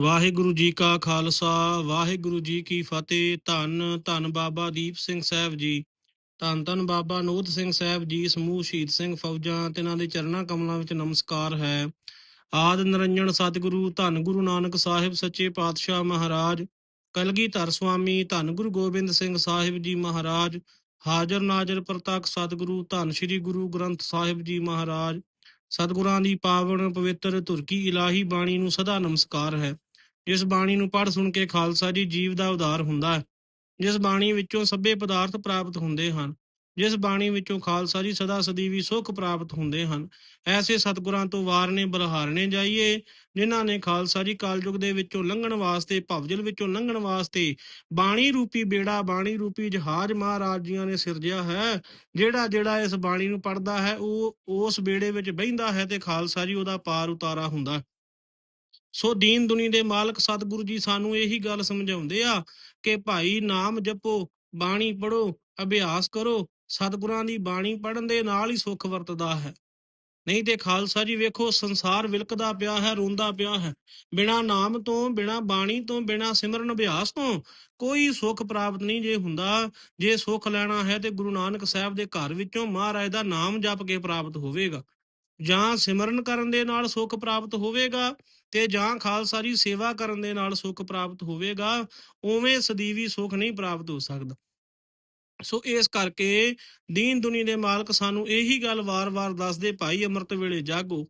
ਵਾਹਿਗੁਰੂ ਜੀ ਕਾ ਖਾਲਸਾ, ਵਾਹਿਗੁਰੂ ਜੀ ਕੀ ਫਤਿਹ। ਧੰਨ ਧੰਨ ਬਾਬਾ ਦੀਪ ਸਿੰਘ ਸਾਹਿਬ ਜੀ। ਧੰਨ ਧੰਨ ਬਾਬਾ ਨੋਦ ਸਿੰਘ ਸਾਹਿਬ ਜੀ, ਸਮੂਹ ਸ਼ਹੀਦ ਸਿੰਘ ਫੌਜਾਂ ਤੇ ਇਹਨਾਂ ਦੇ ਚਰਨਾਂ ਕਮਲਾਂ ਵਿੱਚ ਨਮਸਕਾਰ ਹੈ। ਆਦ ਨਿਰੰਜਨ ਸਤਿਗੁਰੂ, ਧੰਨ ਗੁਰੂ ਨਾਨਕ ਸਾਹਿਬ ਸੱਚੇ ਪਾਤਸ਼ਾਹ ਮਹਾਰਾਜ। ਕਲਗੀਧਰ ਸੁਆਮੀ ਧੰਨ ਗੁਰੂ ਗੋਬਿੰਦ ਸਿੰਘ ਸਾਹਿਬ ਜੀ ਮਹਾਰਾਜ। ਹਾਜ਼ਰ ਨਾਜ਼ਰ ਪ੍ਰਤੱਖ ਸਤਿਗੁਰੂ, ਧੰਨ ਸ੍ਰੀ ਗੁਰੂ ਗ੍ਰੰਥ ਸਾਹਿਬ ਜੀ ਮਹਾਰਾਜ। ਸਤਿਗੁਰਾਂ ਦੀ ਪਾਵਨ ਪਵਿੱਤਰ ਧੁਰਕੀ ਇਲਾਹੀ ਬਾਣੀ ਨੂੰ ਸਦਾ ਨਮਸਕਾਰ ਹੈ। ਜਿਸ ਬਾਣੀ ਨੂੰ ਪੜ੍ਹ ਸੁਣ ਕੇ ਖਾਲਸਾ ਜੀ ਜੀਵ ਦਾ ਉਦਾਰ ਹੁੰਦਾ ਹੈ, ਜਿਸ ਬਾਣੀ ਵਿੱਚੋਂ ਸਭੇ ਪਦਾਰਥ ਪ੍ਰਾਪਤ ਹੁੰਦੇ ਹਨ, ਜਿਸ ਬਾਣੀ ਵਿੱਚੋਂ ਖਾਲਸਾ ਜੀ ਸਦਾ ਸਦੀਵੀ ਸੁਖ ਪ੍ਰਾਪਤ ਹੁੰਦੇ ਹਨ, ਐਸੇ ਸਤਿਗੁਰਾਂ ਤੋਂ ਵਾਰਨੇ ਬਲਹਾਰਨੇ ਜਾਈਏ, ਜਿਨ੍ਹਾਂ ਨੇ ਖਾਲਸਾ ਜੀ ਕਾਲਯੁਗ ਦੇ ਵਿੱਚੋਂ ਲੰਘਣ ਵਾਸਤੇ, ਭਵਜਲ ਵਿੱਚੋਂ ਲੰਘਣ ਵਾਸਤੇ ਬਾਣੀ ਰੂਪੀ ਬੇੜਾ, ਬਾਣੀ ਰੂਪੀ ਜਹਾਜ਼ ਮਹਾਰਾਜ ਜੀਆਂ ਨੇ ਸਿਰਜਿਆ ਹੈ, ਜਿਹੜਾ ਜਿਹੜਾ ਇਸ ਬਾਣੀ ਨੂੰ ਪੜਦਾ ਹੈ, ਉਹ ਉਸ ਬੇੜੇ ਵਿੱਚ ਬਹਿੰਦਾ ਹੈ ਤੇ ਖਾਲਸਾ ਜੀ ਉਹਦਾ ਪਾਰ ਉਤਾਰਾ ਹੁੰਦਾ ਸੋ ਦੀਨ ਦੁਨੀ ਦੇ ਮਾਲਕ ਸਤਿਗੁਰੂ ਜੀ ਸਾਨੂੰ ਇਹੀ ਗੱਲ ਸਮਝਾਉਂਦੇ ਆ ਕਿ ਭਾਈ ਨਾਮ ਜਪੋ, ਬਾਣੀ ਪੜੋ ਅਭਿਆਸ ਕਰੋ, ਸਤਿਗੁਰਾਂ ਦੀ ਬਾਣੀ ਪੜਨ ਦੇ ਨਾਲ ਹੀ ਸੁੱਖ ਵਰਤਦਾ ਹੈ। ਨਹੀਂ ਤੇ ਖਾਲਸਾ ਜੀ ਵੇਖੋ, ਸੰਸਾਰ ਵਿਲਕਦਾ ਪਿਆ ਹੈ, ਰੋਂਦਾ ਪਿਆ ਹੈ। ਬਿਨਾ ਨਾਮ ਤੋਂ, ਬਿਨਾ ਬਾਣੀ ਤੋਂ, ਬਿਨਾ ਸਿਮਰਨ ਅਭਿਆਸ ਤੋਂ ਕੋਈ ਸੁੱਖ ਪ੍ਰਾਪਤ ਨਹੀਂ ਜੇ ਹੁੰਦਾ। ਜੇ ਸੁੱਖ ਲੈਣਾ ਹੈ ਤੇ ਗੁਰੂ ਨਾਨਕ ਸਾਹਿਬ ਦੇ ਘਰ ਵਿੱਚੋਂ ਮਹਾਰਾਜ ਦਾ ਨਾਮ ਜਪ ਕੇ ਪ੍ਰਾਪਤ ਹੋਵੇਗਾ। ਜਾਂ ਸਿਮਰਨ ਕਰਨ ਦੇ ਨਾਲ ਸੁੱਖ ਪ੍ਰਾਪਤ ਹੋਵੇਗਾ ਤੇ ਜਾਂ ਖਾਲਸਾ ਦੀ ਸੇਵਾ ਕਰਨ ਦੇ ਨਾਲ ਸੁੱਖ ਪ੍ਰਾਪਤ ਹੋਵੇਗਾ, ਉਵੇਂ ਸਦੀਵੀ ਸੁੱਖ ਨਹੀਂ ਪ੍ਰਾਪਤ ਹੋ ਸਕਦਾ। ਸੋ ਇਸ ਕਰਕੇ ਦੀਨ ਦੁਨੀ ਦੇ ਮਾਲਕ ਸਾਨੂੰ ਇਹੀ ਗੱਲ ਵਾਰ-ਵਾਰ ਦੱਸਦੇ, ਭਾਈ ਅੰਮ੍ਰਿਤ ਵੇਲੇ ਜਾਗੋ,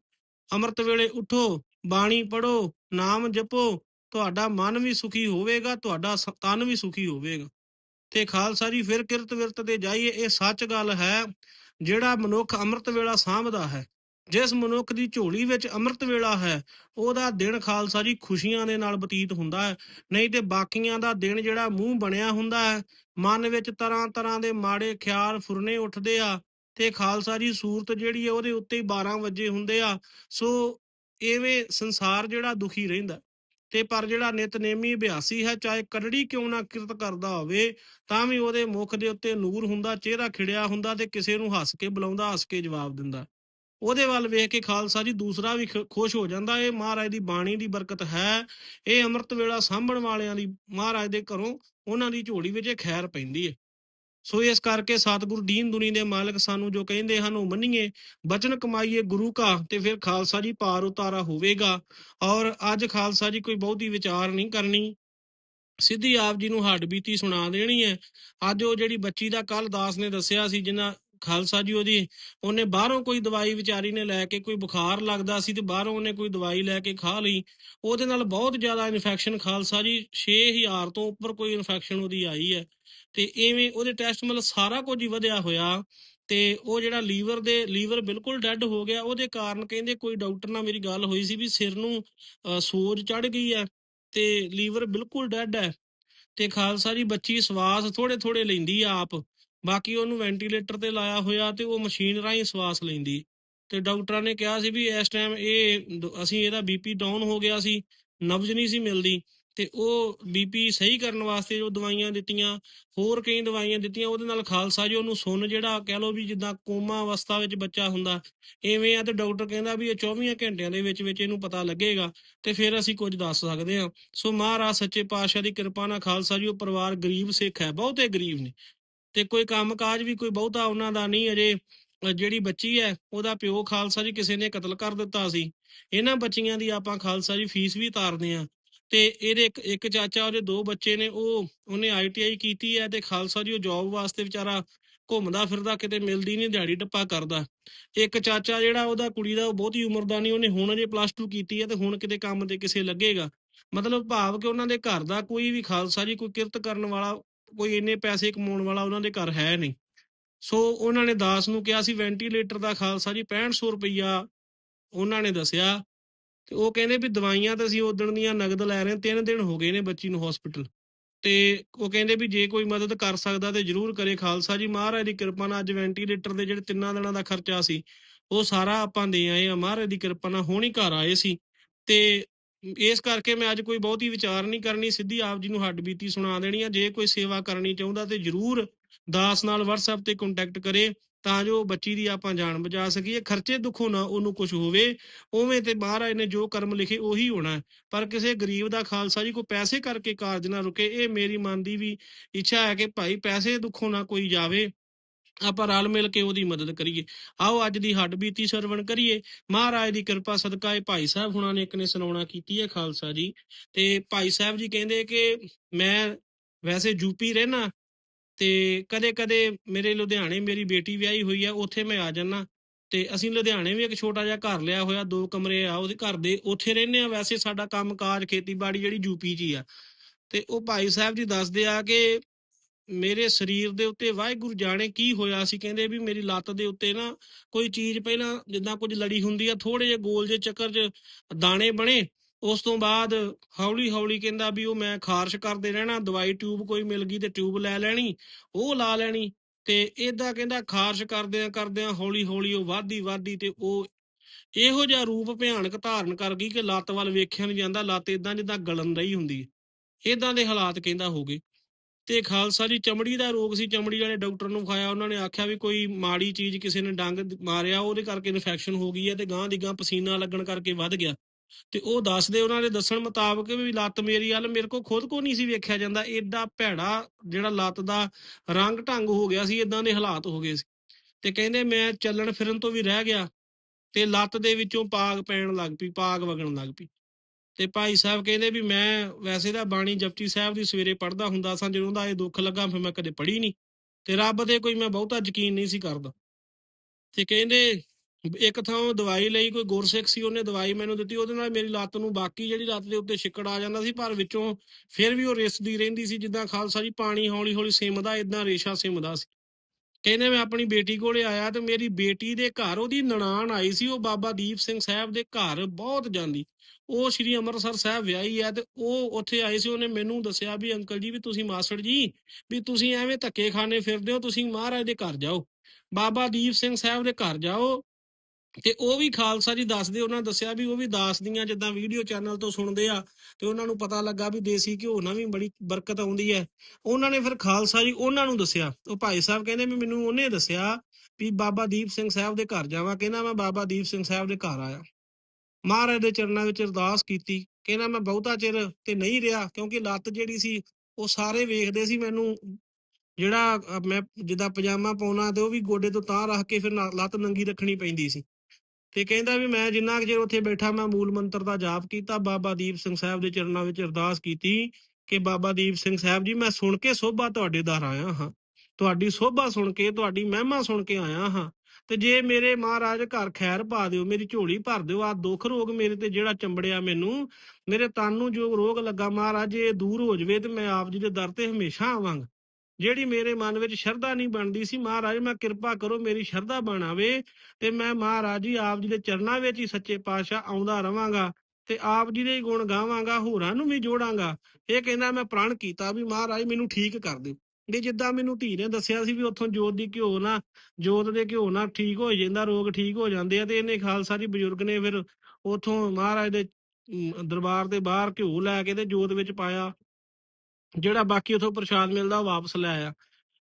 ਅੰਮ੍ਰਿਤ ਵੇਲੇ ਉਠੋ, ਬਾਣੀ ਪੜੋ ਨਾਮ ਜਪੋ, ਤੁਹਾਡਾ ਮਨ ਵੀ ਸੁਖੀ ਹੋਵੇਗਾ, ਤੁਹਾਡਾ ਤਨ ਵੀ ਸੁਖੀ ਹੋਵੇਗਾ। ਤੇ ਖਾਲਸਾ ਜੀ ਫਿਰ ਕਿਰਤ ਵਿਰਤ ਤੇ ਜਾਈਏ, ਇਹ ਸੱਚ ਗੱਲ ਹੈ, ਜਿਹੜਾ ਮਨੁੱਖ ਅੰਮ੍ਰਿਤ ਵੇਲਾ ਸਾਂਭਦਾ ਹੈ ਜਿਸ ਮਨੁੱਖ ਦੀ ਝੋਲੀ ਵਿੱਚ ਅੰਮ੍ਰਿਤ ਵੇਲਾ ਹੈ, ਉਹਦਾ ਦਿਨ ਖਾਲਸਾ ਜੀ ਖੁਸ਼ੀਆਂ ਦੇ ਨਾਲ ਬਤੀਤ ਹੁੰਦਾ ਹੈ। ਨਹੀਂ ਤੇ ਬਾਕੀਆਂ ਦਾ ਦਿਨ ਜਿਹੜਾ ਮੂੰਹ ਬਣਿਆ ਹੁੰਦਾ ਹੈ, ਮਨ ਵਿੱਚ ਤਰ੍ਹਾਂ ਤਰ੍ਹਾਂ ਦੇ ਮਾੜੇ ਖਿਆਲ ਫੁਰਨੇ ਉੱਠਦੇ ਆ ਤੇ ਖਾਲਸਾ ਜੀ ਸੂਰਤ ਜਿਹੜੀ ਹੈ ਉਹਦੇ ਉੱਤੇ ਹੀ 12 ਵਜੇ ਹੁੰਦੇ ਆ, ਸੋ ਐਵੇਂ ਸੰਸਾਰ ਜਿਹੜਾ ਦੁਖੀ ਰਹਿੰਦਾ ਤੇ ਪਰ ਜਿਹੜਾ ਨਿਤਨੇਮੀ ਅਭਿਆਸੀ ਹੈ, ਚਾਹੇ ਕਰੜੀ ਕਿਉਂ ਨਾ ਕਿਰਤ ਕਰਦਾ ਹੋਵੇ, ਤਾਂ ਵੀ ਉਹਦੇ ਮੁਖ ਦੇ ਉੱਤੇ ਨੂਰ ਹੁੰਦਾ, ਚਿਹਰਾ ਖਿੜਿਆ ਹੁੰਦਾ ਤੇ ਕਿਸੇ ਨੂੰ ਹੱਸ ਕੇ ਬੁਲਾਉਂਦਾ, ਹੱਸ ਕੇ ਜਵਾਬ ਦਿੰਦਾ। ਉਹਦੇ ਵੱਲ ਵੇਖ ਕੇ ਖਾਲਸਾ ਜੀ ਦੂਸਰਾ ਵੀ ਖੁਸ਼ ਹੋ ਜਾਂਦਾ, ਇਹ ਮਹਾਰਾਜ ਦੀ ਬਾਣੀ ਦੀ ਬਰਕਤ ਹੈ। ਇਹ ਅੰਮ੍ਰਿਤ ਵੇਲਾ ਸਾਂਭਣ ਵਾਲਿਆਂ ਦੀ, ਮਹਾਰਾਜ ਦੇ ਘਰੋਂ ਉਹਨਾਂ ਦੀ ਝੋਲੀ ਵਿੱਚ ਖੈਰ ਪੈਂਦੀ ਹੈ। ਸੋ ਇਸ ਕਰਕੇ ਸਤਿਗੁਰੂ ਦੀਨ ਦੁਨੀ ਦੇ ਮਾਲਕ ਸਾਨੂੰ ਜੋ ਕਹਿੰਦੇ ਹਨ, ਉਹ ਮੰਨੀਏ। ਬਚਨ ਕਮਾਈਏ ਗੁਰੂ ਕਾ, ਤੇ ਫਿਰ ਖਾਲਸਾ ਜੀ ਪਾਰ ਉਤਾਰਾ ਹੋਵੇਗਾ। ਔਰ ਅੱਜ ਖਾਲਸਾ ਜੀ ਕੋਈ ਬਹੁਤੀ ਵਿਚਾਰ ਨਹੀਂ ਕਰਨੀ। ਸਿੱਧੀ ਆਪ ਜੀ ਨੂੰ ਹੱਡ ਬੀਤੀ ਸੁਣਾ ਦੇਣੀ ਹੈ। ਅੱਜ ਉਹ ਜਿਹੜੀ ਬੱਚੀ ਦਾ ਕੱਲ ਦਾਸ ਨੇ ਦੱਸਿਆ ਸੀ, ਜਿੰਨਾ ਖਾਲਸਾ ਜੀ ਉਹਦੀ, ਉਹਨੇ ਬਾਹਰੋਂ ਕੋਈ ਦਵਾਈ ਵਿਚਾਰੀ ਨੇ ਲੈ ਕੇ ਕੋਈ ਬੁਖਾਰ ਲੱਗਦਾ ਸੀ ਤੇ ਬਾਹਰੋਂ ਉਹਨੇ ਕੋਈ ਦਵਾਈ ਲੈ ਕੇ ਖਾ ਲਈ। ਉਹਦੇ ਨਾਲ ਬਹੁਤ ਜ਼ਿਆਦਾ ਇਨਫੈਕਸ਼ਨ ਖਾਲਸਾ ਜੀ 6000 ਤੋਂ ਉੱਪਰ ਕੋਈ ਇਨਫੈਕਸ਼ਨ ਉਹਦੀ ਆਈ ਹੈ। ਤੇ ਐਵੇਂ ਉਹਦੇ ਟੈਸਟ ਮਤਲਬ ਸਾਰਾ ਕੁਝ ਹੀ ਵਧਿਆ ਹੋਇਆ ਤੇ ਉਹ ਜਿਹੜਾ ਲੀਵਰ ਦੇ, ਲੀਵਰ ਬਿਲਕੁਲ ਡੈੱਡ ਹੋ ਗਿਆ। ਉਹਦੇ ਕਾਰਨ ਕਹਿੰਦੇ ਕੋਈ ਡਾਕਟਰ ਨਾਲ ਮੇਰੀ ਗੱਲ ਹੋਈ ਸੀ ਵੀ ਸਿਰ ਨੂੰ ਸੋਜ ਚੜ ਗਈ ਹੈ ਤੇ ਲੀਵਰ ਬਿਲਕੁਲ ਡੈੱਡ ਹੈ। ਤੇ ਖਾਲਸਾ ਜੀ ਬੱਚੀ ਸਵਾਸ ਥੋੜੇ ਥੋੜੇ ਲੈਂਦੀ ਆ ਆਪ। ਬਾਕੀ ਉਹਨੂੰ ਵੈਂਟੀਲੇਟਰ ਤੇ ਲਾਇਆ ਹੋਇਆ ਤੇ ਉਹ ਮਸ਼ੀਨ ਰਾਹੀਂ ਸਵਾਸ ਲੈਂਦੀ। ਤੇ ਡਾਕਟਰਾਂ ਨੇ ਕਿਹਾ ਸੀ ਵੀ ਇਸ ਟਾਈਮ ਇਹ ਅਸੀਂ ਇਹਦਾ ਬੀਪੀ ਡਾਊਨ ਹੋ ਗਿਆ ਸੀ, ਨਬਜ਼ ਨਹੀਂ ਸੀ ਮਿਲਦੀ। ਤੇ ਉਹ ਬੀਪੀ ਸਹੀ ਕਰਨ ਵਾਸਤੇ ਜੋ ਦਵਾਈਆਂ ਦਿੱਤੀਆਂ, ਹੋਰ ਕਈ ਦਵਾਈਆਂ ਦਿੱਤੀਆਂ, ਉਹਦੇ ਨਾਲ ਖਾਲਸਾ ਜੀ ਉਹਨੂੰ ਸੁਣ ਜਿਹੜਾ ਕਹਿ ਲਓ ਵੀ ਜਿੱਦਾਂ ਕੋਮਾ ਅਵਸਥਾ ਵਿੱਚ ਬੱਚਾ ਹੁੰਦਾ, ਐਵੇਂ ਆ ਤੇ ਡਾਕਟਰ ਕਹਿੰਦਾ ਵੀ ਇਹ 24 ਘੰਟਿਆਂ ਦੇ ਵਿੱਚ ਵਿੱਚ ਇਹਨੂੰ ਪਤਾ ਲੱਗੇਗਾ ਤੇ ਫਿਰ ਅਸੀਂ ਕੁਝ ਦੱਸ ਸਕਦੇ ਹਾਂ। ਸੋ ਮਹਾਰਾਜ ਸੱਚੇ ਪਾਤਸ਼ਾਹ ਦੀ ਕਿਰਪਾ ਨਾਲ ਖਾਲਸਾ ਜੀ ਉਹ ਪਰਿਵਾਰ ਗਰੀਬ ਸਿੱਖ ਹੈ, ਬਹੁਤੇ ਗਰੀਬ ਨੇ। ਤੇ ਕੋਈ ਕੰਮਕਾਜ ਵੀ ਕੋਈ ਬਹੁਤਾ ਉਹਨਾਂ ਦਾ ਨਹੀਂ, ਅਜੇ ਜਿਹੜੀ ਬੱਚੀ ਹੈ, ਉਹਦਾ ਪਿਓ ਖਾਲਸਾ ਜੀ ਕਿਸੇ ਨੇ ਕਤਲ ਕਰ ਦਿੱਤਾ ਸੀ। ਇਹਨਾਂ ਬੱਚੀਆਂ ਦੀ ਆਪਾਂ ਖਾਲਸਾ ਜੀ ਫੀਸ ਵੀ ਤਾਰਦੇ ਆ ਤੇ ਇਹਦੇ ਇੱਕ ਇੱਕ ਚਾਚਾ ਉਹਦੇ ਦੋ ਬੱਚੇ ਨੇ, ਉਹ, ਉਹਨੇ ਆਈਟੀਆਈ ਕੀਤੀ ਹੈ ਤੇ ਖਾਲਸਾ ਜੀ ਉਹ ਜੌਬ ਵਾਸਤੇ ਵਿਚਾਰਾ ਘੁੰਮਦਾ ਫਿਰਦਾ, ਕਿਤੇ ਮਿਲਦੀ ਨਹੀਂ, ਦਿਹਾੜੀ ਟੱਪਾ ਕਰਦਾ। ਇੱਕ ਚਾਚਾ ਜਿਹੜਾ ਉਹਦਾ ਕੁੜੀ ਦਾ ਉਹ ਬਹੁਤੀ ਉਮਰ ਦਾ ਨਹੀਂ, ਉਹਨੇ ਹੁਣ ਅਜੇ ਪਲੱਸ 2 ਕੀਤੀ ਹੈ ਤੇ ਹੁਣ ਕਿਤੇ ਕੰਮ ਤੇ ਕਿਸੇ ਲੱਗੇਗਾ। ਮਤਲਬ ਭਾਵ ਕਿ ਉਹਨਾਂ ਦੇ ਘਰ ਦਾ ਕੋਈ ਵੀ ਖਾਲਸਾ ਜੀ ਕੋਈ ਕਿਰਤ ਕਰਨ ਵਾਲਾ ਕੋਈ ਇੰਨੇ ਪੈਸੇ ਕਮਾਉਣ ਵਾਲਾ ਉਹਨਾਂ ਦੇ ਘਰ ਹੈ ਨਹੀਂ। ਸੋ ਉਹਨਾਂ ਨੇ ਦਾਸ ਨੂੰ ਕਿਹਾ ਸੀ ਵੈਂਟੀਲੇਟਰ ਦਾ ਖਾਲਸਾ ਜੀ 6500 ਰੁਪਈਆ। ਉਹਨਾਂ ਨੇ ਦੱਸਿਆ ਤੇ ਉਹ ਕਹਿੰਦੇ ਵੀ ਦਵਾਈਆਂ ਤਾਂ ਅਸੀਂ ਉਦਣ ਦੀਆਂ ਨਗਦ ਲੈ ਰਹੇ ਹਾਂ, ਤਿੰਨ ਦਿਨ ਹੋ ਗਏ ਨੇ ਬੱਚੀ ਨੂੰ ਹਸਪੀਟਲ ਤੇ ਉਹ ਕਹਿੰਦੇ ਵੀ ਜੇ ਕੋਈ ਮਦਦ ਕਰ ਸਕਦਾ ਤੇ ਜਰੂਰ ਕਰੇ। ਖਾਲਸਾ ਜੀ, ਮਹਾਰਾਜ ਦੀ ਕਿਰਪਾ ਨਾਲ ਅੱਜ ਵੈਂਟੀਲੇਟਰ ਦੇ ਜਿਹੜੇ ਤਿੰਨਾਂ ਦਿਨਾਂ ਦਾ ਖਰਚਾ ਸੀ, ਉਹ ਸਾਰਾ ਆਪਾਂ ਦੇ ਆਏ ਆ ਮਹਾਰਾਜ ਦੀ ਕਿਰਪਾ ਨਾਲ ਹੋਣੀ ਘਰ ਆਏ ਸੀ। ਤੇ ਇਸ ਕਰਕੇ ਮੈਂ ਅੱਜ ਕੋਈ ਬਹੁਤੀ ਵਿਚਾਰ ਨਹੀਂ ਕਰਨੀ, ਸਿੱਧੀ ਆਪ ਜੀ ਨੂੰ ਹੱਡ ਬੀਤੀ ਸੁਣਾ ਦੇਣੀ ਆ। ਜੇ ਕੋਈ ਸੇਵਾ ਕਰਨੀ ਚਾਹੁੰਦਾ ਤੇ ਜਰੂਰ ਦਾਸ ਨਾਲ WhatsApp ਤੇ ਕੰਟੈਕਟ ਕਰੇ ਤਾਂ ਜੋ ਬੱਚੀ ਦੀ ਆਪਾਂ ਜਾਨ ਬਚਾ ਸਕੀਏ। ਖਰਚੇ ਦੁੱਖੋਂ ਨਾ ਉਹਨੂੰ ਕੁਝ ਹੋਵੇ, ਉਵੇਂ ਤੇ ਬਾਹਰ ਆਏ ਨੇ ਜੋ ਕਰਮ ਲਿਖੇ ਉਹੀ ਹੋਣਾ। ਪਰ ਕਿਸੇ ਗਰੀਬ ਦਾ ਖਾਲਸਾ ਜੀ ਕੋਈ ਪੈਸੇ ਕਰਕੇ ਕਾਰਜ ਨਾ ਰੁਕੇ, ਇਹ ਮੇਰੀ ਮਨ ਦੀ ਵੀ ਇੱਛਾ ਹੈ ਕਿ ਭਾਈ ਪੈਸੇ ਦੁੱਖੋਂ ਨਾ ਕੋਈ ਜਾਵੇ। ਆਪਾਂ ਰਲ ਮਿਲ ਕੇ ਉਹਦੀ ਮਦਦ ਕਰੀਏ। ਆਓ ਅੱਜ ਦੀ ਹੱਡ ਬੀਤੀ ਸਰਵਣ ਕਰੀਏ। ਮਹਾਰਾਜ ਦੀ ਕਿਰਪਾ ਸਦਕਾ ਇਹ ਭਾਈ ਸਾਹਿਬ ਹੁਣਾਂ ਨੇ ਇੱਕ ਨੇ ਸੁਣਾਉਣਾ ਕੀਤੀ ਹੈ ਖਾਲਸਾ ਜੀ। ਤੇ ਭਾਈ ਸਾਹਿਬ ਜੀ ਕਹਿੰਦੇ ਕਿ ਮੈਂ ਵੈਸੇ ਯੂਪੀ ਰਹਿਣਾ ਤੇ ਕਦੇ ਕਦੇ ਮੇਰੇ ਲੁਧਿਆਣੇ ਮੇਰੀ ਬੇਟੀ ਵਿਆਹੀ ਹੋਈ ਆ ਉੱਥੇ ਮੈਂ ਆ ਜਾਣਾ ਤੇ ਅਸੀਂ ਲੁਧਿਆਣੇ ਵੀ ਇੱਕ ਛੋਟਾ ਜਿਹਾ ਘਰ ਲਿਆ ਹੋਇਆ, ਦੋ ਕਮਰੇ ਆ ਉਹਦੇ ਘਰ ਦੇ, ਉੱਥੇ ਰਹਿੰਦੇ ਆ ਵੈਸੇ ਸਾਡਾ ਕੰਮਕਾਜ ਖੇਤੀਬਾੜੀ ਜਿਹੜੀ ਯੂਪੀ 'ਚ ਹੀ ਆ। ਤੇ ਉਹ ਭਾਈ ਸਾਹਿਬ ਜੀ ਦੱਸਦੇ ਆ ਕਿ ਮੇਰੇ ਸਰੀਰ ਦੇ ਉੱਤੇ ਵਾਹਿਗੁਰੂ ਜਾਣੇ ਕੀ ਹੋਇਆ ਸੀ, ਕਹਿੰਦੇ ਵੀ ਮੇਰੀ ਲੱਤ ਦੇ ਉੱਤੇ ਨਾ ਕੋਈ ਚੀਜ਼ ਪਹਿਲਾਂ ਜਿੱਦਾਂ ਕੁਝ ਲੜੀ ਹੁੰਦੀ ਆ ਥੋੜੇ ਜਿਹੇ ਗੋਲ ਜੇ ਚੱਕਰ 'ਚ ਦਾਣੇ ਬਣੇ, ਉਸ ਤੋਂ ਬਾਅਦ ਹੌਲੀ ਹੌਲੀ ਕਹਿੰਦਾ ਵੀ ਉਹ ਮੈਂ ਖਾਰਸ਼ ਕਰਦੇ ਰਹਿਣਾ, ਦਵਾਈ ਟਿਊਬ ਕੋਈ ਮਿਲ ਗਈ ਤੇ ਟਿਊਬ ਲੈ ਲੈਣੀ, ਉਹ ਲਾ ਲੈਣੀ ਤੇ ਇਦਾਂ ਕਹਿੰਦਾ ਖਾਰਸ਼ ਕਰਦਿਆਂ ਕਰਦਿਆਂ ਹੌਲੀ ਹੌਲੀ ਉਹ ਵਾਧੀ ਵਾਧੀ ਤੇ ਉਹ ਇਹੋ ਜਿਹਾ ਰੂਪ ਭਿਆਨਕ ਧਾਰਨ ਕਰ ਗਈ ਕਿ ਲੱਤ ਵੱਲ ਵੇਖਿਆ ਨਹੀਂ ਜਾਂਦਾ, ਲੱਤ ਇਦਾਂ ਜਿੱਦਾਂ ਗਲਨ ਰਹੀ ਹੁੰਦੀ ਹੈ ਇਦਾਂ ਦੇ ਹਾਲਾਤ ਕਹਿੰਦਾ ਹੋ ਗਏ। ਤੇ ਖਾਲਸਾ ਜੀ ਚਮੜੀ ਦਾ ਰੋਗ ਸੀ, ਚਮੜੀ ਵਾਲੇ ਡਾਕਟਰ ਨੂੰ ਖਾਇਆ ਉਹਨਾਂ ਨੇ ਆਖਿਆ ਵੀ ਕੋਈ ਮਾੜੀ ਚੀਜ਼ ਕਿਸੇ ਨੇ ਡੰਗ ਮਾਰਿਆ, ਉਹਦੇ ਕਰਕੇ ਇਨਫੈਕਸ਼ਨ ਹੋ ਗਈ ਹੈ ਤੇ ਗਾਂ ਦੀ ਗਾਂ ਪਸੀਨਾ ਲੱਗਣ ਕਰਕੇ ਵੱਧ ਗਿਆ। ਤੇ ਉਹ ਦੱਸਦੇ ਉਹਨਾਂ ਦੇ ਦੱਸਣ ਮੁਤਾਬਕ ਵੀ ਲੱਤ ਮੇਰੀ ਵੱਲ ਮੇਰੇ ਕੋ ਖੁਦ ਕੋ ਨਹੀਂ ਸੀ ਵੇਖਿਆ ਜਾਂਦਾ, ਏਡਾ ਭੈੜਾ ਜਿਹੜਾ ਲੱਤ ਦਾ ਰੰਗ ਢੰਗ ਹੋ ਗਿਆ ਸੀ ਇਦਾਂ ਦੇ ਹਾਲਾਤ ਹੋ ਗਏ ਸੀ। ਤੇ ਕਹਿੰਦੇ ਮੈਂ ਚੱਲਣ ਫਿਰਨ ਤੋਂ ਵੀ ਰਹਿ ਗਿਆ ਤੇ ਲੱਤ ਦੇ ਵਿੱਚੋਂ ਪਾਗ ਪੈਣ ਲੱਗ ਪਈ, ਪਾਗ ਵਗਣ ਲੱਗ ਪਈ। ਤੇ ਭਾਈ ਸਾਹਿਬ ਕਹਿੰਦੇ ਵੀ ਮੈਂ ਵੈਸੇ ਤਾਂ ਬਾਣੀ ਜਪਜੀ ਸਾਹਿਬ ਦੀ ਸਵੇਰੇ ਪੜ੍ਹਦਾ ਹੁੰਦਾ ਸਾਂ, ਜਦੋਂ ਦਾ ਇਹ ਦੁੱਖ ਲੱਗਾ ਫਿਰ ਮੈਂ ਕਦੇ ਪੜ੍ਹੀ ਨਹੀਂ ਤੇ ਰੱਬ ਤੇ ਕੋਈ ਮੈਂ ਬਹੁਤਾ ਯਕੀਨ ਨਹੀਂ ਸੀ ਕਰਦਾ। ਤੇ ਕਹਿੰਦੇ ਇੱਕ ਥਾਂ ਦਵਾਈ ਲਈ, ਕੋਈ ਗੁਰਸਿੱਖ ਸੀ, ਉਹਨੇ ਦਵਾਈ ਮੈਨੂੰ ਦਿੱਤੀ, ਉਹਦੇ ਨਾਲ ਮੇਰੀ ਲੱਤ ਨੂੰ ਬਾਕੀ ਜਿਹੜੀ ਲੱਤ ਦੇ ਉੱਤੇ ਛਿੱਕੜ ਆ ਜਾਂਦਾ ਸੀ, ਪਰ ਵਿੱਚੋਂ ਫਿਰ ਵੀ ਉਹ ਰਿਸਦੀ ਰਹਿੰਦੀ ਸੀ, ਜਿੱਦਾਂ ਖਾਲਸਾ ਜੀ ਪਾਣੀ ਹੌਲੀ ਹੌਲੀ ਸਿਮਦਾ ਇਦਾਂ ਰੇਸ਼ਾ ਸਿਮਦਾ ਸੀ। ਕਹਿੰਦੇ ਮੈਂ ਆਪਣੀ ਬੇਟੀ ਕੋਲੇ ਆਇਆ ਤੇ ਮੇਰੀ ਬੇਟੀ ਦੇ ਘਰ ਉਹਦੀ ਨਨਾਣ ਆਈ ਸੀ, ਉਹ ਬਾਬਾ ਦੀਪ ਸਿੰਘ ਸਾਹਿਬ ਦੇ ਘਰ ਬਹੁਤ ਜਾਂਦੀ। ਉਹ ਸ੍ਰੀ ਅੰਮ੍ਰਿਤਸਰ ਸਾਹਿਬ ਵਿਆਹੀ ਹੈ ਤੇ ਉਹ ਉੱਥੇ ਆਏ ਸੀ, ਉਹਨੇ ਮੈਨੂੰ ਦੱਸਿਆ ਵੀ ਅੰਕਲ ਜੀ ਵੀ ਤੁਸੀਂ ਮਾਸੜ ਜੀ, ਵੀ ਤੁਸੀਂ ਐਵੇਂ ਧੱਕੇ ਖਾਣੇ ਫਿਰਦੇ ਹੋ, ਤੁਸੀਂ ਮਹਾਰਾਜ ਦੇ ਘਰ ਜਾਓ। ਬਾਬਾ ਦੀਪ ਸਿੰਘ ਸਾਹਿਬ ਦੇ ਘਰ ਜਾਓ ਤੇ ਉਹ ਵੀ ਖਾਲਸਾ ਜੀ ਦੱਸਦੇ, ਉਹਨਾਂ ਦੱਸਿਆ ਵੀ ਉਹ ਵੀ ਦਾਸ ਦੀਆਂ ਜਿੱਦਾਂ ਵੀਡੀਓ ਚੈਨਲ ਤੋਂ ਸੁਣਦੇ ਆ, ਤੇ ਉਹਨਾਂ ਨੂੰ ਪਤਾ ਲੱਗਾ ਵੀ ਦੇਸੀ ਘਿਓ ਨਾਲ ਵੀ ਬੜੀ ਬਰਕਤ ਆਉਂਦੀ ਹੈ। ਉਹਨਾਂ ਨੇ ਫਿਰ ਖਾਲਸਾ ਜੀ ਉਹਨਾਂ ਨੂੰ ਦੱਸਿਆ, ਉਹ ਭਾਈ ਸਾਹਿਬ ਕਹਿੰਦੇ ਵੀ ਮੈਨੂੰ ਉਹਨੇ ਦੱਸਿਆ ਵੀ ਬਾਬਾ ਦੀਪ ਸਿੰਘ ਸਾਹਿਬ ਦੇ ਘਰ ਜਾਵਾਂ, ਕਹਿੰਦਾ ਮੈਂ ਬਾਬਾ ਦੀਪ ਸਿੰਘ ਸਾਹਿਬ ਦੇ ਘਰ ਆਇਆ। ਮਹਾਰਾਜ ਦੇ ਚਰਨਾਂ ਵਿੱਚ ਅਰਦਾਸ ਕੀਤੀ, ਕਹਿੰਦਾ ਮੈਂ ਬਹੁਤਾ ਚਿਰ ਤੇ ਨਹੀਂ ਰਿਹਾ, ਕਿਉਂਕਿ ਲੱਤ ਜਿਹੜੀ ਸੀ, ਉਹ ਸਾਰੇ ਵੇਖਦੇ ਸੀ ਮੈਨੂੰ। ਜਿਹੜਾ ਮੈਂ ਜਿੱਦਾਂ ਪਜਾਮਾ ਪਾਉਣਾ ਤੇ ਉਹ ਵੀ ਗੋਡੇ ਤੋਂ ਤਾਂ ਰੱਖ ਕੇ ਫਿਰ ਲੱਤ ਨੰਗੀ ਰੱਖਣੀ ਪੈਂਦੀ ਸੀ। ਤੇ ਕਹਿੰਦਾ ਵੀ ਮੈਂ ਜਿੰਨਾ ਕੁ ਚਿਰ ਉੱਥੇ ਬੈਠਾ, ਮੈਂ ਮੂਲ ਮੰਤਰ ਦਾ ਜਾਪ ਕੀਤਾ, ਬਾਬਾ ਦੀਪ ਸਿੰਘ ਸਾਹਿਬ ਦੇ ਚਰਨਾਂ ਵਿੱਚ ਅਰਦਾਸ ਕੀਤੀ ਕਿ ਬਾਬਾ ਦੀਪ ਸਿੰਘ ਸਾਹਿਬ ਜੀ, ਮੈਂ ਸੁਣ ਕੇ ਸੋਭਾ ਤੁਹਾਡੇ ਦਰ ਆਇਆ ਹਾਂ। ਤੁਹਾਡੀ ਸੋਭਾ ਸੁਣ ਕੇ, ਤੁਹਾਡੀ ਮਹਿਮਾ ਸੁਣ ਕੇ ਆਇਆ ਹਾਂ। ਤੇ ਜੇ ਮੇਰੇ ਮਹਾਰਾਜ ਘਰ ਖੈਰ ਪਾ ਦਿਓ, ਮੇਰੀ ਝੋਲੀ ਭਰ ਦਿਓ ਆ ਦੁੱਖ ਰੋਗ ਮੇਰੇ ਤੇ ਜਿਹੜਾ ਚੰਬੜਿਆ ਮੈਨੂੰ, ਮੇਰੇ ਤਨ ਨੂੰ ਜੋ ਰੋਗ ਲੱਗਾ ਮਹਾਰਾਜ ਇਹ ਦੂਰ ਹੋ ਜਵੇ ਤੇ ਮੈਂ ਆਪ ਜੀ ਦੇ ਦਰ ਤੇ ਹਮੇਸ਼ਾ ਆਵਾਂਗਾ। ਜਿਹੜੀ ਮੇਰੇ ਮਨ ਵਿੱਚ ਸ਼ਰਧਾ ਨਹੀਂ ਬਣਦੀ ਸੀ, ਮਹਾਰਾਜ ਮੈਂ ਕਿਰਪਾ ਕਰੋ ਮੇਰੀ ਸ਼ਰਧਾ ਬਣਾਵੇ ਤੇ ਮੈਂ ਮਹਾਰਾਜ ਜੀ ਆਪ ਜੀ ਦੇ ਚਰਨਾਂ ਵਿੱਚ ਹੀ ਸੱਚੇ ਪਾਤਸ਼ਾਹ ਆਉਂਦਾ ਰਵਾਂਗਾ ਤੇ ਆਪ ਜੀ ਦੇ ਗੁਣ ਗਾਵਾਂਗਾ, ਹੋਰਾਂ ਨੂੰ ਵੀ ਜੋੜਾਂਗਾ। ਇਹ ਕਹਿੰਦਾ ਮੈਂ ਪ੍ਰਣ ਕੀਤਾ ਵੀ ਮਹਾਰਾਜ ਮੈਨੂੰ ਠੀਕ ਕਰ ਦਿਓ। ਵੀ ਜਿੱਦਾਂ ਮੈਨੂੰ ਧੀ ਨੇ ਦੱਸਿਆ ਸੀ ਵੀ ਉੱਥੋਂ ਜੋਤ ਦੀ ਘਿਓ ਨਾ ਜੋਤ ਦੇ ਘਿਓ ਨਾਲ ਠੀਕ ਹੋ ਜਾਂਦਾ, ਰੋਗ ਠੀਕ ਹੋ ਜਾਂਦੇ ਆ ਤੇ ਇਹਨੇ ਖਾਲਸਾ ਜੀ ਬਜ਼ੁਰਗ ਨੇ ਫਿਰ ਉੱਥੋਂ ਮਹਾਰਾਜ ਦੇ ਦਰਬਾਰ ਦੇ ਬਾਹਰ ਘਿਓ ਲੈ ਕੇ ਤੇ ਜੋਤ ਵਿੱਚ ਪਾਇਆ। ਜਿਹੜਾ ਬਾਕੀ ਉਥੋਂ ਪ੍ਰਸ਼ਾਦ ਮਿਲਦਾ ਉਹ ਵਾਪਸ ਲੈ ਆਇਆ।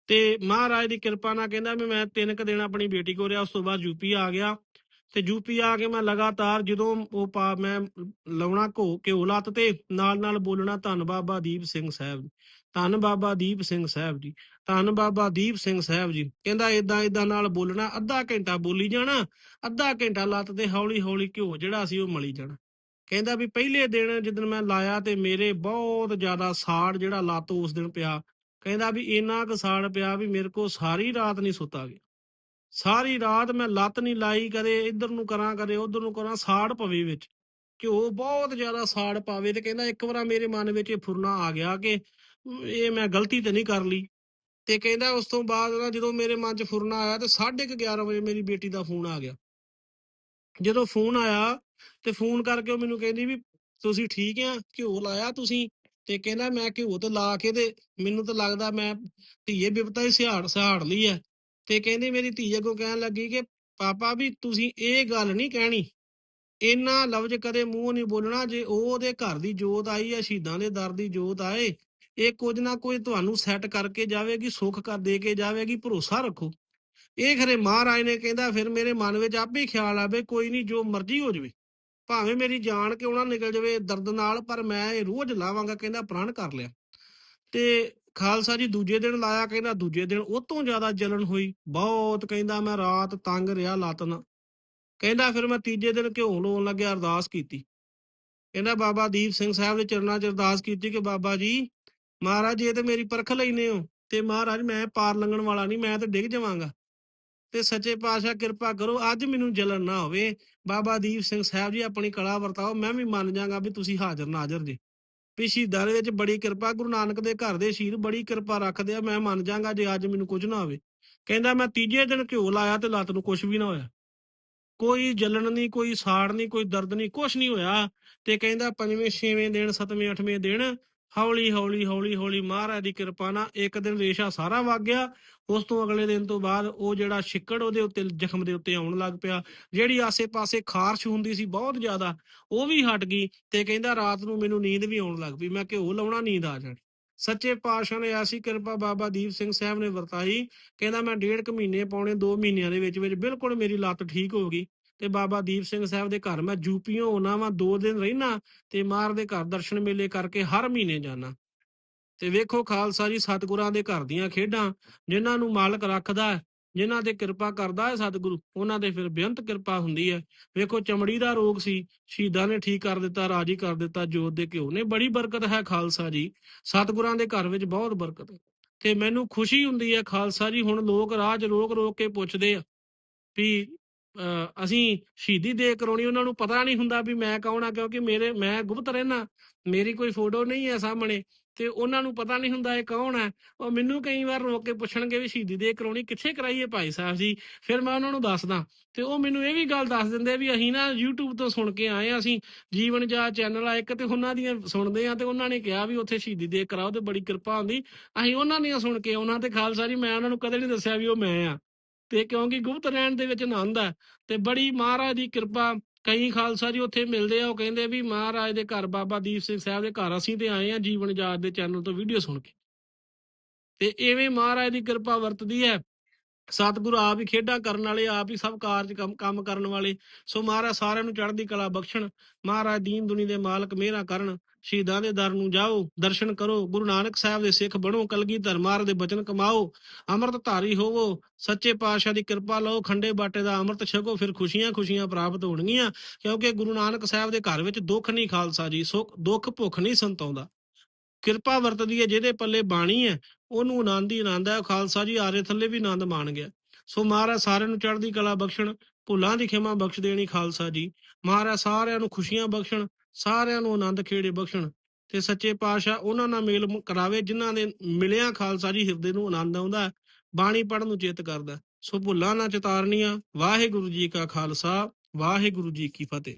ਤੇ ਮਹਾਰਾਜ ਦੀ ਕਿਰਪਾ ਨਾਲ ਕਹਿੰਦਾ ਵੀ ਮੈਂ ਤਿੰਨ ਕੁ ਦਿਨ ਆਪਣੀ ਬੇਟੀ ਕੋਲ ਰਿਹਾ ਉਸ ਤੋਂ ਬਾਅਦ ਯੂਪੀ ਆ ਗਿਆ। ਤੇ ਯੂਪੀ ਆ ਕੇ ਮੈਂ ਲਗਾਤਾਰ ਜਦੋਂ ਉਹ ਪਾ ਮੈਂ ਲਾਉਣਾ ਘੋ ਘਿਓ ਲੱਤ ਤੇ ਨਾਲ ਨਾਲ ਬੋਲਣਾ ਧੰਨ ਬਾਬਾ ਦੀਪ ਸਿੰਘ ਸਾਹਿਬ ਜੀ, ਧੰਨ ਬਾਬਾ ਦੀਪ ਸਿੰਘ ਸਾਹਿਬ ਜੀ ਧੰਨ ਬਾਬਾ ਦੀਪ ਸਿੰਘ ਸਾਹਿਬ ਜੀ। ਕਹਿੰਦਾ ਇਦਾਂ ਇਦਾਂ ਨਾਲ ਬੋਲਣਾ ਅੱਧਾ ਘੰਟਾ ਬੋਲੀ ਜਾਣਾ ਅੱਧਾ ਘੰਟਾ ਲੱਤ ਤੇ ਹੌਲੀ ਹੌਲੀ ਘਿਓ ਜਿਹੜਾ ਸੀ ਉਹ ਮਲੀ ਜਾਣਾ। ਕਹਿੰਦਾ ਵੀ ਪਹਿਲੇ ਦਿਨ ਜਦੋਂ ਮੈਂ ਲਾਇਆ ਤੇ ਮੇਰੇ ਬਹੁਤ ਜ਼ਿਆਦਾ ਸਾੜ ਜਿਹੜਾ ਲੱਤ ਉਸ ਦਿਨ ਪਿਆ, ਕਹਿੰਦਾ ਵੀ ਇੰਨਾ ਕੁ ਸਾੜ ਪਿਆ ਵੀ ਮੇਰੇ ਕੋ ਸਾਰੀ ਰਾਤ ਨਹੀਂ ਸੁੱਤਾ ਗਿਆ। ਸਾਰੀ ਰਾਤ ਮੈਂ ਲੱਤ ਨਹੀਂ ਲਾਈ, ਕਦੇ ਇੱਧਰ ਨੂੰ ਕਰਾਂ, ਕਦੇ ਉੱਧਰ ਨੂੰ ਕਰਾਂ, ਸਾੜ ਪਵੇ ਵਿੱਚ। ਘਿਓ ਬਹੁਤ ਜ਼ਿਆਦਾ ਸਾੜ ਪਾਵੇ ਤੇ ਕਹਿੰਦਾ ਇੱਕ ਵਾਰ ਮੇਰੇ ਮਨ ਵਿੱਚ ਇਹ ਫੁਰਨਾ ਆ ਗਿਆ ਕਿ ਇਹ ਮੈਂ ਗਲਤੀ ਤੇ ਨਹੀਂ ਕਰ ਲਈ। ਤੇ ਕਹਿੰਦਾ ਉਸ ਤੋਂ ਬਾਅਦ ਨਾ ਜਦੋਂ ਮੇਰੇ ਮਨ 'ਚ ਫੁਰਨਾ ਆਇਆ ਤੇ 11:30 ਵਜੇ ਮੇਰੀ ਬੇਟੀ ਦਾ ਫੋਨ ਆ ਗਿਆ। ਜਦੋਂ ਫੋਨ ਆਇਆ ਤੇ ਫੋਨ ਕਰਕੇ ਉਹ ਮੈਨੂੰ ਕਹਿੰਦੀ ਵੀ ਤੁਸੀਂ ਠੀਕ ਆ, ਘਿਓ ਲਾਇਆ ਤੁਸੀਂ? ਤੇ ਕਹਿੰਦਾ ਮੈਂ ਘਿਓ ਤੇ ਲਾ ਕੇ ਤੇ ਮੈਨੂੰ ਤਾਂ ਲੱਗਦਾ ਮੈਂ ਧੀਏ ਬਿਪਤਾ ਹੀ ਸਿਹਾੜ ਸਿਹਾੜ ਲਈ ਐ ਤੇ ਕਹਿੰਦੀ ਮੇਰੀ ਧੀ ਅੱਗੋਂ ਕਹਿਣ ਲੱਗੀ ਕਿ ਪਾਪਾ ਵੀ ਤੁਸੀਂ ਇਹ ਗੱਲ ਨਹੀਂ ਕਹਿਣੀ। ਇੰਨਾ ਲਫ਼ਜ਼ ਕਦੇ ਮੂੰਹ ਨਹੀਂ ਬੋਲਣਾ ਜੇ ਉਹ ਉਹਦੇ ਘਰ ਦੀ ਜੋਤ ਆਈ ਹੈ ਸ਼ਹੀਦਾਂ ਦੇ ਦਰ ਦੀ ਜੋਤ ਆਏ, ਇਹ ਕੁਝ ਨਾ ਕੁਝ ਤੁਹਾਨੂੰ ਸੈੱਟ ਕਰਕੇ ਜਾਵੇਗੀ, ਸੁੱਖ ਕਰ ਦੇ ਕੇ ਜਾਵੇਗੀ, ਭਰੋਸਾ ਰੱਖੋ। ਇਹ ਖਰੇ ਮਹਾਰਾਜ ਨੇ ਕਹਿੰਦਾ, ਫਿਰ ਮੇਰੇ ਮਨ ਵਿੱਚ ਆਪੇ ਖਿਆਲ ਆਵੇ, ਕੋਈ ਨਹੀਂ ਜੋ ਮਰਜ਼ੀ ਹੋ ਜਾਵੇ। ਭਾਵੇਂ ਮੇਰੀ ਜਾਨ ਕਿਉਂ ਨਾ ਨਿਕਲ ਜਾਵੇ ਦਰਦ ਨਾਲ, ਪਰ ਮੈਂ ਇਹ ਰੋਜ਼ ਲਾਵਾਂਗਾ, ਕਹਿੰਦਾ ਪ੍ਰਣ ਕਰ ਲਿਆ। ਤੇ ਖਾਲਸਾ ਜੀ ਦੂਜੇ ਦਿਨ ਲਾਇਆ, ਕਹਿੰਦਾ ਦੂਜੇ ਦਿਨ ਉਹ ਤੋਂ ਜ਼ਿਆਦਾ ਜਲਨ ਹੋਈ। ਬਹੁਤ, ਕਹਿੰਦਾ ਮੈਂ ਰਾਤ ਤੰਗ ਰਿਹਾ ਲੱਤ ਨਾਲ। ਕਹਿੰਦਾ ਫਿਰ ਮੈਂ ਤੀਜੇ ਦਿਨ ਘਿਓ ਲਾਉਣ ਲੱਗਿਆ, ਅਰਦਾਸ ਕੀਤੀ। ਕਹਿੰਦਾ ਬਾਬਾ ਦੀਪ ਸਿੰਘ ਸਾਹਿਬ ਦੇ ਚਰਨਾਂ 'ਚ ਅਰਦਾਸ ਕੀਤੀ ਕਿ ਬਾਬਾ ਜੀ, ਮਹਾਰਾਜ ਇਹ ਤੇ ਮੇਰੀ ਪਰਖ ਲੈਨੇ ਹੋ ਤੇ ਮਹਾਰਾਜ ਮੈਂ ਪਾਰ ਲੰਘਣ ਵਾਲਾ ਨਹੀਂ, ਮੈਂ ਤਾਂ ਡਿੱਗ ਜਾਵਾਂਗਾ। ਤੇ ਸੱਚੇ ਪਾਤਸ਼ਾਹ ਕਿਰਪਾ ਕਰੋ, ਅੱਜ ਮੈਨੂੰ ਜਲਨ ਨਾ ਹੋਵੇ। ਬਾਬਾ ਦੀਪ ਸਿੰਘ ਸਾਹਿਬ ਜੀ, ਆਪਣੀ ਕਲਾ ਵਰਤਾਓ, ਮੈਂ ਵੀ ਮੰਨ ਜਾਗਾ ਵੀ ਤੁਸੀਂ ਹਾਜ਼ਰ ਨਾਜ਼ਰ ਜੀ। ਵੀ ਸ਼ਹੀਦਾਂ ਦੇ ਵਿੱਚ ਬੜੀ ਕਿਰਪਾ, ਗੁਰੂ ਨਾਨਕ ਦੇ ਘਰ ਦੇ ਸ਼ਹੀਦ ਬੜੀ ਕਿਰਪਾ ਰੱਖਦੇ ਆ, ਮੈਂ ਮੰਨ ਜਾਗਾ ਜੇ ਅੱਜ ਮੈਨੂੰ ਕੁਝ ਨਾ ਹੋਵੇ। ਕਹਿੰਦਾ ਮੈਂ ਤੀਜੇ ਦਿਨ ਘਿਓ ਲਾਇਆ ਤੇ ਲੱਤ ਨੂੰ ਕੁਝ ਵੀ ਨਾ ਹੋਇਆ। ਕੋਈ ਜਲਣ ਨਹੀਂ, ਕੋਈ ਸਾੜ ਨਹੀਂ, ਕੋਈ ਦਰਦ ਨਹੀਂ, ਕੁਝ ਨਹੀਂ ਹੋਇਆ। ਤੇ ਕਹਿੰਦਾ ਪੰਜਵੇਂ, ਛੇਵੇਂ ਦਿਨ, ਸੱਤਵੇਂ, ਅੱਠਵੇਂ ਦਿਨ ਹੌਲੀ ਹੌਲੀ ਹੌਲੀ ਹੌਲੀ ਮਹਾਰਾਜ ਦੀ ਕਿਰਪਾ ਨਾਲ ਇੱਕ ਦਿਨ ਰੇਸ਼ਾ ਸਾਰਾ ਵਗ ਗਿਆ। ਉਸ ਤੋਂ ਅਗਲੇ ਦਿਨ ਤੋਂ ਬਾਅਦ ਉਹ ਜਿਹੜਾ ਛਿੱਕੜ ਉਹਦੇ ਉੱਤੇ, ਜ਼ਖਮ ਦੇ ਉੱਤੇ ਆਉਣ ਲੱਗ ਪਿਆ। ਜਿਹੜੀ ਆਸੇ-ਪਾਸੇ ਖਾਰਸ਼ ਹੁੰਦੀ ਸੀ ਬਹੁਤ ਜ਼ਿਆਦਾ, ਉਹ ਵੀ ਹਟ ਗਈ ਤੇ ਕਹਿੰਦਾ ਰਾਤ ਨੂੰ ਮੈਨੂੰ ਨੀਂਦ ਵੀ ਆਉਣ ਲੱਗ ਪਈ। ਮੈਂ ਘਿਓ ਲਾਉਣਾ ਨੀਂਦ ਆ ਜਾਣੀ। ਸੱਚੇ ਪਾਤਸ਼ਾਹ ਨੇ ਐਸੀ ਕਿਰਪਾ ਬਾਬਾ ਦੀਪ ਸਿੰਘ ਸਾਹਿਬ ਨੇ ਵਰਤਾਈ। ਕਹਿੰਦਾ, ਮੈਂ ਡੇਢ ਕੁ ਮਹੀਨੇ ਪੌਣੇ 2 ਮਹੀਨਿਆਂ ਦੇ ਵਿੱਚ ਵਿੱਚ ਬਿਲਕੁਲ ਮੇਰੀ ਲੱਤ ਠੀਕ ਹੋ ਗਈ। ਤੇ ਬਾਬਾ ਦੀਪ ਸਿੰਘ ਸਾਹਿਬ ਦੇ ਘਰ, ਮੈਂ ਯੂਪੀਓਂ ਆਉਣਾ ਵਾਂ, ਦੋ ਦਿਨ ਰਹਿਣਾ ਤੇ ਮਾਰ ਦੇ ਘਰ ਦਰਸ਼ਨ ਮੇਲੇ ਕਰਕੇ ਹਰ ਮਹੀਨੇ ਜਾਣਾ। ਤੇ ਵੇਖੋ ਖਾਲਸਾ ਜੀ, ਸਤਿਗੁਰਾਂ ਦੇ ਘਰ ਦੀਆਂ ਖੇਡਾਂ, ਜਿਨ੍ਹਾਂ ਨੂੰ ਮਾਲਕ ਰੱਖਦਾ ਹੈ, ਜਿਨ੍ਹਾਂ ਤੇ ਕਿਰਪਾ ਕਰਦਾ ਹੈ ਸਤਿਗੁਰੂ, ਉਹਨਾਂ ਦੇ ਫਿਰ ਬੇਅੰਤ ਕਿਰਪਾ ਹੁੰਦੀ ਹੈ। ਵੇਖੋ ਚਮੜੀ ਦਾ ਰੋਗ ਸੀ, ਸ਼ਹੀਦਾਂ ਨੇ ਠੀਕ ਕਰ ਦਿੱਤਾ, ਰਾਜੀ ਕਰ ਦਿੱਤਾ, ਜੋਤ ਦੇ ਘਿਓ ਨੇ, ਬੜੀ ਬਰਕਤ ਹੈ ਖਾਲਸਾ ਜੀ। ਸਤਿਗੁਰਾਂ ਦੇ ਘਰ ਵਿੱਚ ਬਹੁਤ ਬਰਕਤ ਹੈ। ਤੇ ਮੈਨੂੰ ਖੁਸ਼ੀ ਹੁੰਦੀ ਹੈ ਖਾਲਸਾ ਜੀ, ਹੁਣ ਲੋਕ ਰਾਜ ਰੋਕ ਰੋਕ ਕੇ ਪੁੱਛਦੇ ਆ ਵੀ ਅਸੀਂ ਸ਼ਹੀਦੀ ਦੇ ਕਰਾਉਣੀ, ਉਹਨਾਂ ਨੂੰ ਪਤਾ ਨਹੀਂ ਹੁੰਦਾ ਵੀ ਮੈਂ ਕੌਣ ਆ, ਕਿਉਂਕਿ ਮੇਰੇ, ਮੈਂ ਗੁਪਤ ਰਹਿਣਾ ਮੇਰੀ ਕੋਈ ਫੋਟੋ ਨਹੀਂ ਹੈ ਸਾਹਮਣੇ, ਤੇ ਉਹਨਾਂ ਨੂੰ ਪਤਾ ਨਹੀਂ ਹੁੰਦਾ ਇਹ ਕੌਣ ਹੈ। ਉਹ ਮੈਨੂੰ ਕਈ ਵਾਰ ਰੋਕ ਕੇ ਪੁੱਛਣਗੇ ਵੀ ਸ਼ਹੀਦੀ ਦੇ ਕਰਾਉਣੀ ਕਿੱਥੇ ਕਰਾਈਏ ਭਾਈ ਸਾਹਿਬ ਜੀ, ਫਿਰ ਮੈਂ ਉਹਨਾਂ ਨੂੰ ਦੱਸਦਾ। ਤੇ ਉਹ ਮੈਨੂੰ ਇਹ ਵੀ ਗੱਲ ਦੱਸ ਦਿੰਦੇ ਵੀ ਅਸੀਂ ਨਾ YouTube ਤੋਂ ਸੁਣ ਕੇ ਆਏ ਆ ਅਸੀਂ ਜੀਵਨ ਜਾ ਚੈਨਲ ਆ, ਇੱਕ ਤੇ ਉਹਨਾਂ ਦੀਆਂ ਸੁਣਦੇ ਆ ਤੇ ਉਹਨਾਂ ਨੇ ਕਿਹਾ ਵੀ ਉੱਥੇ ਸ਼ਹੀਦੀ ਦੇ ਕਰਾਓ, ਤੇ ਬੜੀ ਕਿਰਪਾ ਹੁੰਦੀ। ਅਸੀਂ ਉਹਨਾਂ ਦੀਆਂ ਸੁਣ ਕੇ ਉਹਨਾਂ ਤੇ ਖਾਲਸਾ ਜੀ, ਮੈਂ ਉਹਨਾਂ ਨੂੰ ਕਦੇ ਨਹੀਂ ਦੱਸਿਆ ਵੀ ਉਹ ਮੈਂ ਆ ਤੇ ਕਿਉਂਕਿ ਗੁਪਤ ਰਹਿਣ ਦੇ ਵਿੱਚ ਆਨੰਦ ਹੈ ਤੇ ਬੜੀ ਮਹਾਰਾਜ ਦੀ ਕਿਰਪਾ, ਕਈ ਖਾਲਸਾ ਜੀ ਉੱਥੇ ਮਿਲਦੇ ਆ, ਉਹ ਕਹਿੰਦੇ ਵੀ ਮਹਾਰਾਜ ਦੇ ਘਰ ਬਾਬਾ ਦੀਪ ਸਿੰਘ ਸਾਹਿਬ ਦੇ ਘਰ ਅਸੀਂ ਤੇ ਆਏ ਆ ਜੀਵਨ ਜਾਤ ਦੇ ਚੈਨਲ ਤੋਂ ਵੀਡੀਓ ਸੁਣ ਕੇ। ਤੇ ਐਵੇਂ ਮਹਾਰਾਜ ਦੀ ਕਿਰਪਾ ਵਰਤਦੀ ਹੈ ਸਤਿਗੁਰੂ ਆਪ ਹੀ ਖੇਡਾਂ ਕਰਨ ਵਾਲੇ, ਆਪ ਹੀ ਸਭ ਕਾਰਜ ਕੰਮ ਕੰਮ ਕਰਨ ਵਾਲੇ। ਸੋ ਮਹਾਰਾਜ ਸਾਰਿਆਂ ਨੂੰ ਚੜ੍ਹਦੀ ਕਲਾ ਬਖਸ਼ਣ। ਮਹਾਰਾਜ ਦੀਨ ਦੁਨੀ ਦੇ ਮਾਲਕ ਮਿਹਰਾਂ ਕਰਨ। ਸ਼ਹੀਦਾਂ ਦੇ ਦਰ ਨੂੰ ਜਾਓ, ਦਰਸ਼ਨ ਕਰੋ। ਗੁਰੂ ਨਾਨਕ ਸਾਹਿਬ ਦੇ ਸਿੱਖ ਬਣੋ ਕਲਗੀ ਧਰਮਾਰ ਦੇ ਬਚਨ ਕਮਾਓ। ਅੰਮ੍ਰਿਤ ਧਾਰੀ ਹੋਵੋ, ਸੱਚੇ ਪਾਤਸ਼ਾਹ ਦੀ ਕਿਰਪਾ ਲਓ, ਖੰਡੇ ਬਾਟੇ ਦਾ ਅੰਮ੍ਰਿਤ ਛਕੋ, ਫਿਰ ਖੁਸ਼ੀਆਂ ਖੁਸ਼ੀਆਂ ਪ੍ਰਾਪਤ ਹੋਣਗੀਆਂ। ਕਿਉਂਕਿ ਗੁਰੂ ਨਾਨਕ ਸਾਹਿਬ ਦੇ ਘਰ ਵਿੱਚ ਦੁੱਖ ਨਹੀਂ ਖਾਲਸਾ ਜੀ, ਸੁੱਖ, ਦੁੱਖ ਭੁੱਖ ਨਹੀਂ ਸੰਤਾਉਂਦਾ। ਕਿਰਪਾ ਵਰਤਦੀ ਹੈ ਜਿਹਦੇ ਪੱਲੇ ਬਾਣੀ ਹੈ ਉਹਨੂੰ ਆਨੰਦ ਹੀ ਆਨੰਦ ਹੈ ਖਾਲਸਾ ਜੀ ਆਰੇ ਥੱਲੇ ਵੀ ਆਨੰਦ ਮਾਣ ਗਿਆ। ਸੋ ਮਹਾਰਾਜ ਸਾਰਿਆਂ ਨੂੰ ਚੜ੍ਹਦੀ ਕਲਾ ਬਖਸ਼ਣ ਭੁੱਲਾਂ ਦੀ ਖਿਮਾ ਬਖਸ਼ ਦੇਣੀ ਖਾਲਸਾ ਜੀ। ਮਹਾਰਾਜ ਸਾਰਿਆਂ ਨੂੰ ਖੁਸ਼ੀਆਂ ਬਖਸ਼ਣ ਸਾਰਿਆਂ ਨੂੰ ਆਨੰਦ ਖੇੜੇ ਬਖਸ਼ਣ ਤੇ ਸੱਚੇ ਪਾਤਸ਼ਾਹ ਉਹਨਾਂ ਨਾਲ ਮੇਲ ਕਰਾਵੇ ਜਿਨ੍ਹਾਂ ਦੇ ਮਿਲਿਆ ਖਾਲਸਾ ਜੀ ਹਿਰਦੇ ਨੂੰ ਆਨੰਦ ਆਉਂਦਾ ਹੈ, ਬਾਣੀ ਪੜ੍ਹਨ ਨੂੰ ਚੇਤ ਕਰਦਾ ਸੋ ਭੁੱਲਾਂ ਨਾ ਚਿਤਾਰਨੀਆਂ ਵਾਹਿਗੁਰੂ ਜੀ ਕਾ ਖਾਲਸਾ ਵਾਹਿਗੁਰੂ ਜੀ ਕੀ ਫਤਿਹ।